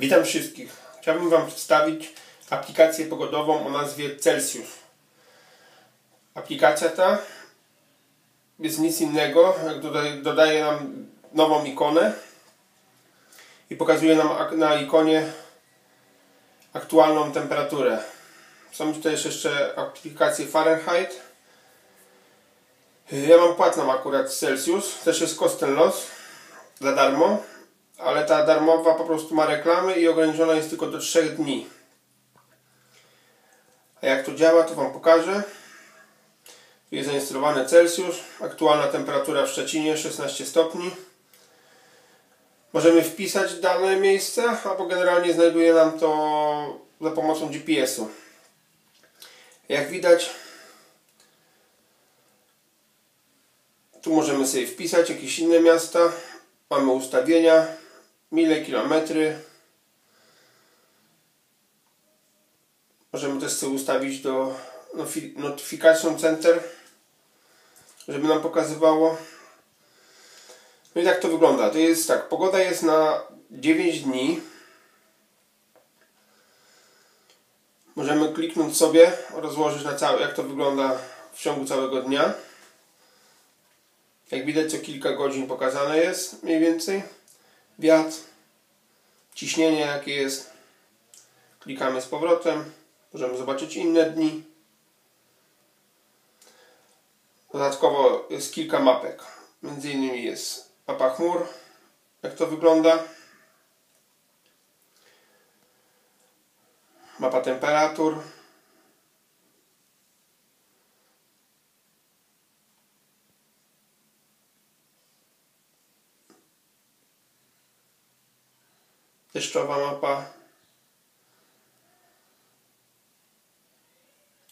Witam wszystkich. Chciałbym Wam przedstawić aplikację pogodową o nazwie Celsius. Aplikacja ta jest nic innego, jak dodaje nam nową ikonę i pokazuje nam na ikonie aktualną temperaturę. Są też jeszcze aplikacje Fahrenheit. Ja mam płatną akurat Celsius, też jest Cost Loss za darmo ale ta darmowa po prostu ma reklamy i ograniczona jest tylko do 3 dni. A jak to działa, to Wam pokażę. Tu jest zainstalowany Celsjusz, aktualna temperatura w Szczecinie 16 stopni. Możemy wpisać dane miejsce, albo generalnie znajduje nam to za pomocą GPS-u. Jak widać, tu możemy sobie wpisać jakieś inne miasta. Mamy ustawienia, mile, kilometry. Możemy też sobie ustawić do Notification Center, żeby nam pokazywało. No i tak to wygląda. To jest tak, pogoda jest na 9 dni. Możemy kliknąć sobie, rozłożyć na cały, jak to wygląda w ciągu całego dnia. Jak widać co kilka godzin pokazane jest mniej więcej wiatr, ciśnienie jakie jest. Klikamy z powrotem. Możemy zobaczyć inne dni. Dodatkowo jest kilka mapek. Między innymi jest mapa chmur, jak to wygląda. Mapa temperatur. Deszczowa mapa.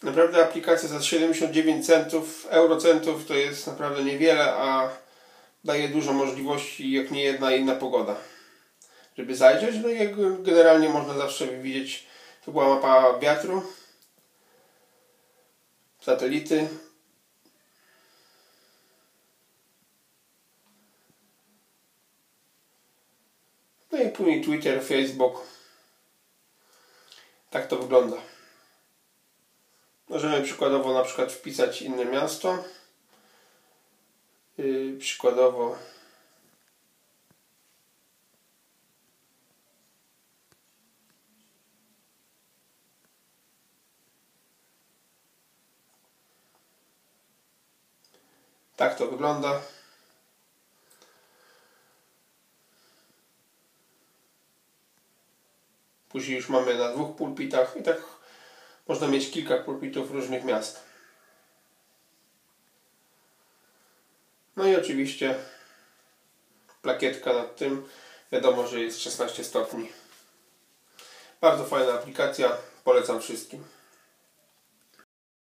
Naprawdę aplikacja za 79 centów, eurocentów to jest naprawdę niewiele, a daje dużo możliwości, jak nie jedna inna pogoda. Żeby zajrzeć, no i generalnie można zawsze widzieć, tu była mapa wiatru, satelity, Twitter, Facebook. Tak to wygląda. Możemy przykładowo na przykład wpisać inne miasto. Yy, przykładowo Tak to wygląda. Później już mamy na dwóch pulpitach i tak można mieć kilka pulpitów różnych miast. No i oczywiście plakietka nad tym. Wiadomo, że jest 16 stopni. Bardzo fajna aplikacja. Polecam wszystkim.